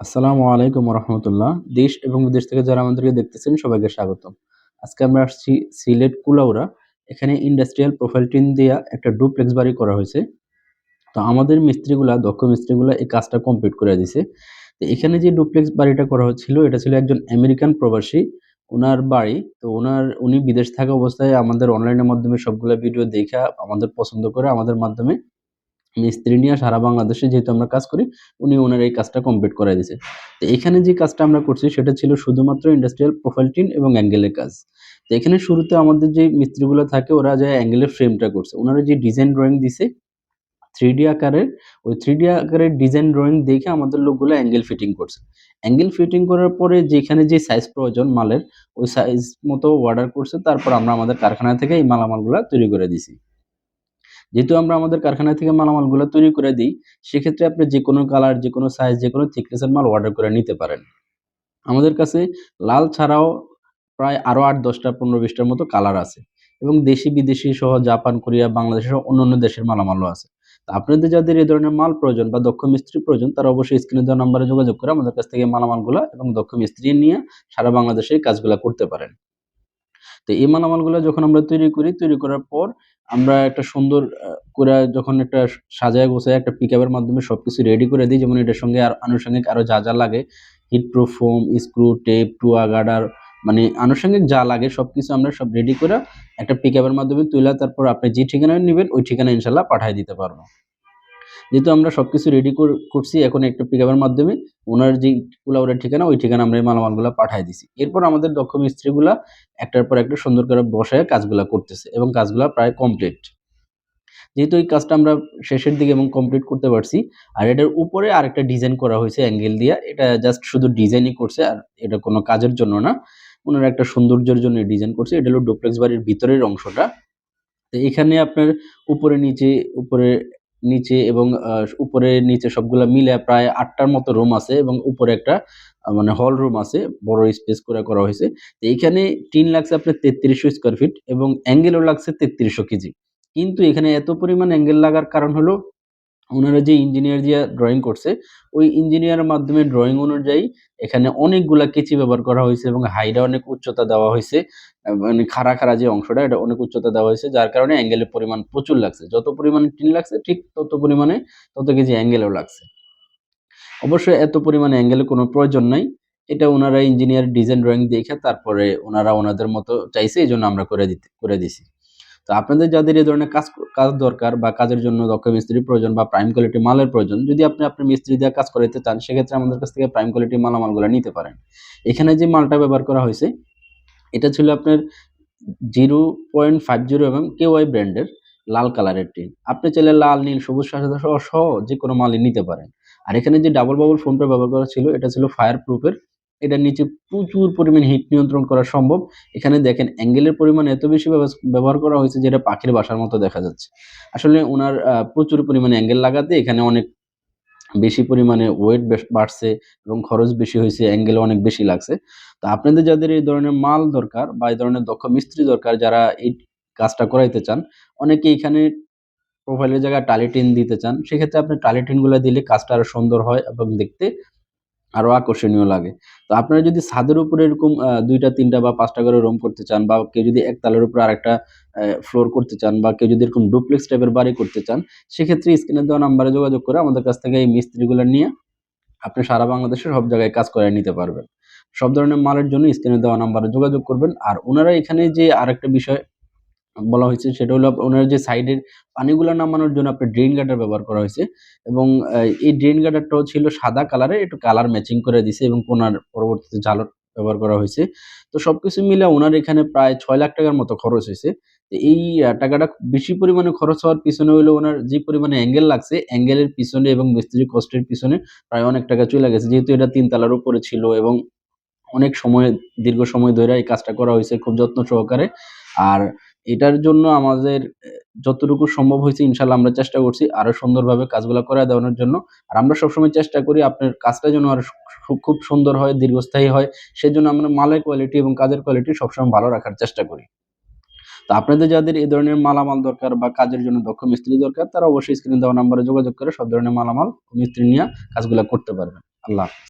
আসসালামু আলাইকুম রহমতুল্লাহ দেশ এবং বিদেশ থেকে যারা আমাদেরকে দেখতেছেন, সবাইকে স্বাগতম। আজকে আমরা আসছি সিলেট কুলাউরা এখানে ইন্ডাস্ট্রিয়াল প্রোফাইল টিন দিয়ে একটা ডুপ্লেক্স বাড়ি করা হয়েছে। তো আমাদের মিস্ত্রিগুলা, দক্ষ মিস্ত্রিগুলা এই কাজটা কমপ্লিট করে দিছে। তো এখানে যে ডুপ্লেক্স বাড়িটা করা হচ্ছিল, এটা ছিল একজন আমেরিকান প্রবাসী। ওনার বাড়ি, তো ওনার, উনি বিদেশ থাকা অবস্থায় আমাদের অনলাইনের মাধ্যমে সবগুলো ভিডিও দেখা, আমাদের পছন্দ করে, আমাদের মাধ্যমে মিস্ত্রি নিয়ে সারা বাংলাদেশে যেহেতু আমরা কাজ করি, উনি ওনার এই কাজটা কমপ্লিট করে দিয়েছে। তো এখানে যে কাজটা আমরা করছি, সেটা ছিল শুধুমাত্র ইন্ডাস্ট্রিয়াল প্রোফাইল টিন এবং অ্যাঙ্গেলের কাজ। তো এখানে শুরুতে আমাদের যে মিস্ত্রিগুলো থাকে, ওরা যায় অ্যাঙ্গেলের ফ্রেমটা করছে, ওনারা যে ডিজাইন ড্রয়িং দিছে থ্রি ডি আকারের, ওই থ্রি ডি আকারের ডিজাইন ড্রয়িং দেখে আমাদের লোকগুলো অ্যাঙ্গেল ফিটিং করছে। অ্যাঙ্গেল ফিটিং করার পরে যেখানে যে সাইজ প্রয়োজন মালের, ওই সাইজ মতো অর্ডার করছে, তারপর আমরা আমাদের কারখানা থেকে এই মালামালগুলো তৈরি করে দিছি যেহেতু আমরা আমাদের কারখানা থেকে মালামালগুলো তৈরি করে দিই, সেক্ষেত্রে আপনি যে কোনো কালার যে কোনো সাইজ যে কোনো থিকনেসের মাল অর্ডার করে নিতে পারেন। আমাদের কাছে লাল ছাড়াও প্রায় আরও আট, দশটা, পনেরো, বিশটার মতো কালার আছে এবং দেশি, বিদেশি সহ জাপান, কোরিয়া বাংলাদেশ সহ অন্যান্য দেশের মালামালও আছে। তো আপনাদের যাদের এই ধরনের মাল প্রয়োজন বা দক্ষ মিস্ত্রি প্রয়োজন, তারা অবশ্যই স্ক্রিনে দেওয়া নাম্বারে যোগাযোগ করে আমাদের কাছ থেকে মালামালগুলো এবং দক্ষ মিস্ত্রি নিয়ে সারা বাংলাদেশে কাজগুলো করতে পারেন। তো এই মালামালগুলো যখন আমরা তৈরি করি, তৈরি করার পর আমরা একটা সুন্দর করে যখন একটা সাজায় গোছায় একটা পিকআপের মাধ্যমে সবকিছু রেডি করে দিই। যেমন এটার সঙ্গে আর আনুষঙ্গিক আরও যা যা লাগে। হিটপ্রুফ ফোম স্ক্রু টেপ টুয়া গার্ডার মানে আনুষঙ্গিক যা লাগে সবকিছু আমরা সব রেডি করে একটা পিকআপের মাধ্যমে তুলে তারপর আপনি যে ঠিকানায় নেবেন, ওই ঠিকানা ইনশাল্লাহ পাঠিয়ে দিতে পারব। যেহেতু আমরা সবকিছু রেডি করছি এখন একটা পিকআপের মাধ্যমে, ওনার যে কুলাউরের ঠিকানা, ওই ঠিকানা আমরা এই মালামালগুলো পাঠিয়ে দিছি। এরপর আমাদের দক্ষ মিস্ত্রিগুলা একটার পর একটা সুন্দর করে বসায় কাজগুলা করতেছে এবং কাজগুলা প্রায় কমপ্লিট যেহেতু এই কাজটা আমরা শেষের দিকে এবং কমপ্লিট করতে পারছি, আর এটার উপরে আরেকটা ডিজাইন করা হয়েছে অ্যাঙ্গেল দিয়ে, এটা জাস্ট শুধু ডিজাইনই করছে আর এটা কোনো কাজের জন্য না। ওনারা একটা সৌন্দর্যের জন্য ডিজাইন করছে, এটা হলো ডুপ্লেক্স বাড়ির ভিতরের অংশটা। তো এখানে আপনার উপরে নিচে, উপরে নিচে এবং উপরে নিচে সবগুলা মিলে প্রায় আটটার মতো রুম আছে এবং উপরে একটা মানে হল রুম আছে, বড় স্পেস করে করা হয়েছে। এইখানে টিন লাগছে আপনার তেত্রিশশো স্কোয়ার ফিট এবং অ্যাঙ্গেলও লাগছে তেত্রিশশো কেজি। কিন্তু এখানে এত পরিমাণ অ্যাঙ্গেল লাগার কারণ হলো ওনারা যে ইঞ্জিনিয়ার দিয়ে ড্রয়িং করছে, ওই ইঞ্জিনিয়ারের মাধ্যমে ড্রয়িং অনুযায়ী এখানে অনেকগুলা কেচি ব্যবহার করা হয়েছে এবং হাইডা অনেক উচ্চতা দেওয়া হয়েছে। মানে খাড়া খাড়া যে অংশটা, এটা অনেক উচ্চতা দেওয়া হয়েছে, যার কারণে অ্যাঙ্গেলের পরিমাণ প্রচুর লাগছে। যত পরিমাণে টিন লাগছে, ঠিক তত পরিমাণে তত কেজি অ্যাঙ্গেলও লাগছে। অবশ্যই এত পরিমাণে অ্যাঙ্গেলের কোনো প্রয়োজন নাই। এটা ওনারা ইঞ্জিনিয়ার ডিজাইন ড্রয়িং দেখে তারপরে ওনারা ওনাদের মতো চাইছে, এই জন্য আমরা করে দিতে, করে দিছি। তো আপনাদের যাদের এই ধরনের কাজ কাজ দরকার বা কাজের জন্য দক্ষ মিস্ত্রির প্রয়োজন বা প্রাইম কোয়ালিটি মালের প্রয়োজন, যদি আপনি আপনার মিস্ত্রি দিয়ে কাজ করাইতে চান, সেক্ষেত্রে আমাদের কাছ থেকে প্রাইম কোয়ালিটি মালামালগুলো নিতে পারেন। এখানে যে মালটা ব্যবহার করা হয়েছে, এটা ছিল আপনার জিরো পয়েন্ট ফাইভ জিরো এবং কে ওয়াই ব্র্যান্ডের লাল কালারের টিন। আপনি চাইলে লাল, নীল, সবুজ সহ যে কোনো মালই নিতে পারেন। আর এখানে যে ডাবল বাবল ফোনটা ব্যবহার করা ছিল, এটা ছিল ফায়ার প্রুফের এটার নিচে প্রচুর পরিমাণ হিট নিয়ন্ত্রণ করা সম্ভব। এখানে দেখেন অ্যাঙ্গেলের পরিমাণ এত বেশি ব্যবহার করা হয়েছে যেটা পাখির বাসার মতো দেখা যাচ্ছে। আসলে ওনার প্রচুর পরিমাণে অ্যাঙ্গেল লাগাতে এখানে অনেক বেশি পরিমাণে ওয়েট বাড়ছে এবং খরচ বেশি হয়েছে অ্যাঙ্গেল অনেক বেশি লাগছে। তো আপনাদের যাদের এই ধরনের মাল দরকার বা এই ধরনের দক্ষ মিস্ত্রি দরকার যারা এই কাজটা করাইতে চান, অনেকে এখানে প্রোফাইলের জায়গায় টালিটিন দিতে চান, সেক্ষেত্রে আপনি টালিটিনগুলো দিলে কাজটা আরও সুন্দর হয় এবং দেখতে আরও আকর্ষণীয় লাগে। তো আপনারা যদি ছাদের উপরে এরকম দুইটা, তিনটা বা পাঁচটা করে রুম করতে চান বা কেউ যদি একতলার উপরে আরেকটা ফ্লোর করতে চান বা কেউ যদি এরকম ডুপ্লেক্স টাইপের বাড়ি করতে চান, সেক্ষেত্রে স্ক্রিনে দেওয়া নাম্বারে যোগাযোগ করে আমাদের কাছ থেকে এই মিস্ত্রিগুলো নিয়ে আপনি সারা বাংলাদেশের সব জায়গায় কাজ করে নিতে পারবেন। সব ধরনের মালের জন্য স্ক্রিনে দেওয়া নাম্বারে যোগাযোগ করবেন। আর ওনারা এখানে যে আরেকটা বিষয় বলা হয়েছে, সেটা হলো ওনার যে সাইডের পানিগুলো নামানোর জন্য আপনার ড্রেন গার্ডার ব্যবহার করা হয়েছে এবং এই ড্রেন গার্ডারটাও ছিল সাদা কালারের একটু কালার ম্যাচিং করে দিছে এবং ওনার পরবর্তীতে ঝালর ব্যবহার করা হয়েছে। তো সব কিছু মিলে ওনার এখানে প্রায় ছয় লাখ টাকার মতো খরচ হয়েছে। এই টাকাটা বেশি পরিমাণে খরচ হওয়ার পিছনে হইল ওনার যে পরিমাণে অ্যাঙ্গেল লাগছে অ্যাঙ্গেলের পিছনে এবং মিস্ত্রি কষ্টের পিছনে প্রায় অনেক টাকা চলে গেছে। যেহেতু এটা তিনতলার উপরে ছিল এবং অনেক সময়, দীর্ঘ সময় ধরে এই কাজটা করা হয়েছে খুব যত্ন সহকারে। আর এটার জন্য আমাদের, যতটুকু সম্ভব হয়েছে ইনশাল্লাহ আমরা চেষ্টা করছি আরও সুন্দরভাবে কাজগুলো করে দেওয়ানোর জন্য। আর আমরা সবসময় চেষ্টা করি আপনার কাজটা যেন আর খুব সুন্দর হয়, দীর্ঘস্থায়ী হয়। সেজন্য আমরা মালের কোয়ালিটি এবং কাজের কোয়ালিটি সবসময় ভালো রাখার চেষ্টা করি। তো আপনাদের যাদের এই ধরনের মালামাল দরকার বা কাজের জন্য দক্ষ মিস্ত্রি দরকার, তারা অবশ্যই স্ক্রিনে দেওয়া নাম্বারে যোগাযোগ করে সব ধরনের মালামাল মিস্ত্রি নিয়ে কাজগুলো করতে পারবেন। আল্লাহ